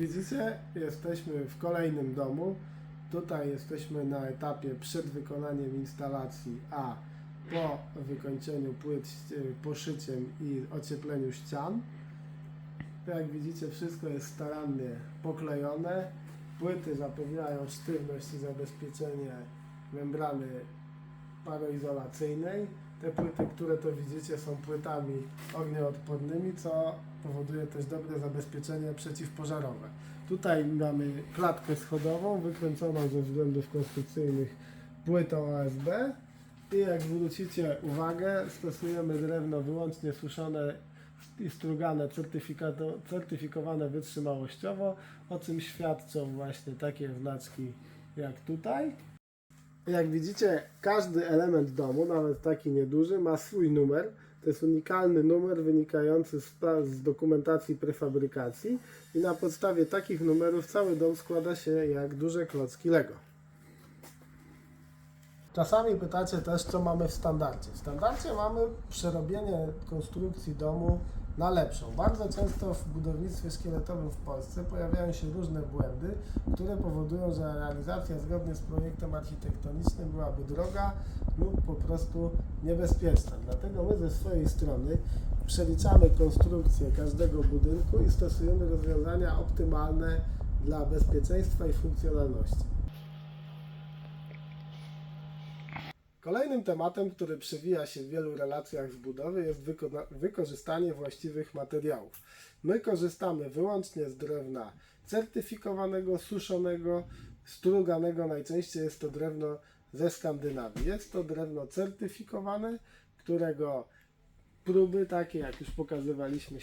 widzicie, jesteśmy w kolejnym domu. Tutaj jesteśmy na etapie przed wykonaniem instalacji, a po wykończeniu płyt, y, poszyciem i ociepleniu ścian. Jak widzicie, wszystko jest starannie poklejone. Płyty zapewniają sztywność i zabezpieczenie membrany paroizolacyjnej. Te płyty, które to widzicie, są płytami ognioodpornymi, co powoduje też dobre zabezpieczenie przeciwpożarowe. Tutaj mamy klatkę schodową wykręconą ze względów konstrukcyjnych płytą ASB i jak zwrócicie uwagę, stosujemy drewno wyłącznie suszone i strugane certyfikowane wytrzymałościowo, o czym świadczą właśnie takie znaczki jak tutaj. Jak widzicie, każdy element domu, nawet taki nieduży, ma swój numer. To jest unikalny numer wynikający z, z dokumentacji prefabrykacji i na podstawie takich numerów cały dom składa się jak duże klocki Lego. Czasami pytacie też, co mamy w standardzie. W standardzie mamy przerobienie konstrukcji domu na lepszą. Bardzo często w budownictwie szkieletowym w Polsce pojawiają się różne błędy, które powodują, że realizacja zgodnie z projektem architektonicznym byłaby droga lub po prostu niebezpieczna. Dlatego my ze swojej strony przeliczamy konstrukcję każdego budynku i stosujemy rozwiązania optymalne dla bezpieczeństwa i funkcjonalności. Kolejnym tematem, który przewija się w wielu relacjach z budowy jest wykorzystanie właściwych materiałów. My korzystamy wyłącznie z drewna certyfikowanego, suszonego, struganego. Najczęściej jest to drewno ze Skandynawii. Jest to drewno certyfikowane, którego próby, takie jak już pokazywaliśmy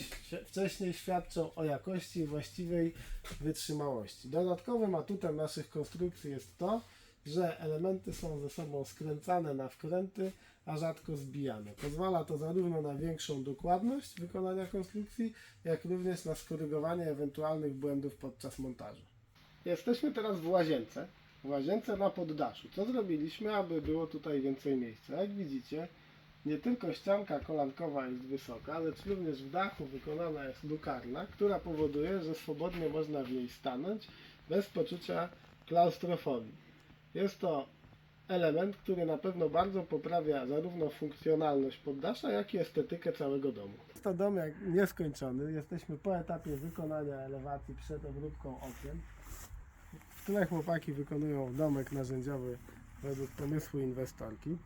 wcześniej, świadczą o jakości i właściwej wytrzymałości. Dodatkowym atutem naszych konstrukcji jest to, że elementy są ze sobą skręcane na wkręty, a rzadko zbijane. Pozwala to zarówno na większą dokładność wykonania konstrukcji, jak również na skorygowanie ewentualnych błędów podczas montażu. Jesteśmy teraz w łazience. W łazience na poddaszu. Co zrobiliśmy, aby było tutaj więcej miejsca? Jak widzicie, nie tylko ścianka kolankowa jest wysoka, lecz również w dachu wykonana jest lukarna, która powoduje, że swobodnie można w niej stanąć bez poczucia klaustrofobii. Jest to element, który na pewno bardzo poprawia zarówno funkcjonalność poddasza, jak i estetykę całego domu. Jest to dom jak nieskończony. Jesteśmy po etapie wykonania elewacji przed obróbką okien. W tle chłopaki wykonują domek narzędziowy według pomysłu inwestorki.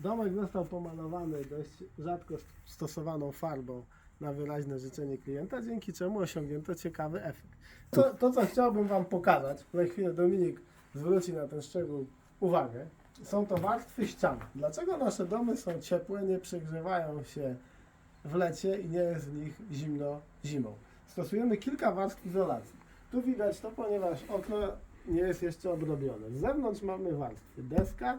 Domek został pomalowany dość rzadko stosowaną farbą na wyraźne życzenie klienta, dzięki czemu osiągnięto ciekawy efekt. To, to co chciałbym Wam pokazać, za chwilę Dominik zwróci na ten szczegół uwagę, są to warstwy ścian. Dlaczego nasze domy są ciepłe, nie przegrzewają się w lecie i nie jest w nich zimno zimą? Stosujemy kilka warstw izolacji. Tu widać to, ponieważ okno nie jest jeszcze obrobione. Z zewnątrz mamy warstwy deska,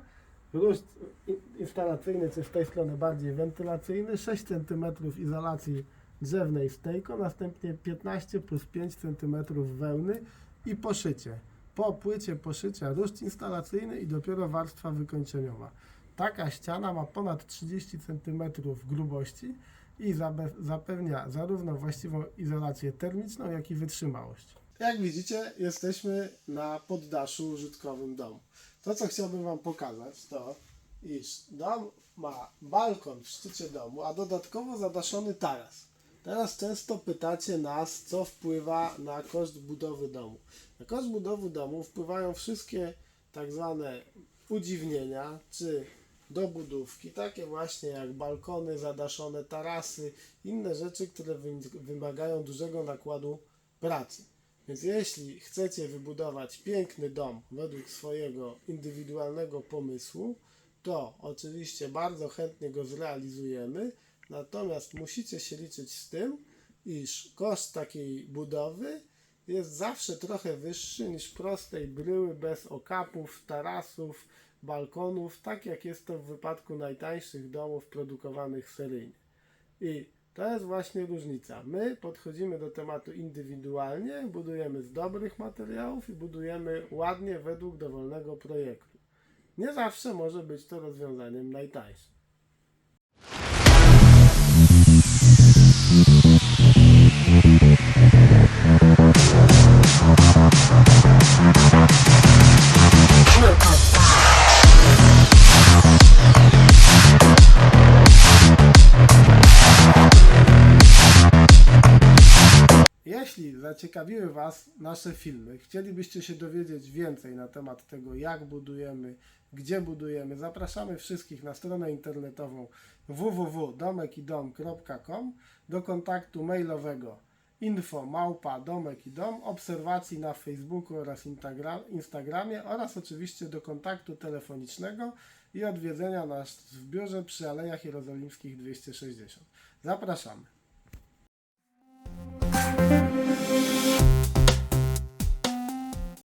ruszt i- instalacyjny, czy z tej strony bardziej wentylacyjny, 6 cm izolacji drzewnej stejko, następnie 15 plus 5 cm wełny i poszycie. Po płycie poszycia ruszt instalacyjny i dopiero warstwa wykończeniowa. Taka ściana ma ponad 30 cm grubości i zapewnia zarówno właściwą izolację termiczną, jak i wytrzymałość. Jak widzicie, jesteśmy na poddaszu użytkowym domu. To, co chciałbym Wam pokazać, to iż dom ma balkon w szczycie domu, a dodatkowo zadaszony taras. Teraz często pytacie nas, co wpływa na koszt budowy domu. Na koszt budowy domu wpływają wszystkie tak zwane udziwnienia, czy dobudówki, takie właśnie jak balkony, zadaszone tarasy, inne rzeczy, które wy- wymagają dużego nakładu pracy. Więc jeśli chcecie wybudować piękny dom według swojego indywidualnego pomysłu, to oczywiście bardzo chętnie go zrealizujemy, natomiast musicie się liczyć z tym, iż koszt takiej budowy jest zawsze trochę wyższy niż prostej bryły bez okapów, tarasów, balkonów, tak jak jest to w wypadku najtańszych domów produkowanych seryjnie. I to jest właśnie różnica. My podchodzimy do tematu indywidualnie, budujemy z dobrych materiałów i budujemy ładnie według dowolnego projektu. Nie zawsze może być to rozwiązaniem najtańszym. Jeśli zaciekawiły Was nasze filmy, chcielibyście się dowiedzieć więcej na temat tego, jak budujemy, gdzie budujemy, zapraszamy wszystkich na stronę internetową www.domekidom.com do kontaktu mailowego info małpa domek i dom, obserwacji na Facebooku oraz Instagra- Instagramie oraz oczywiście do kontaktu telefonicznego i odwiedzenia nas w biurze przy Alejach Jerozolimskich 260. Zapraszamy.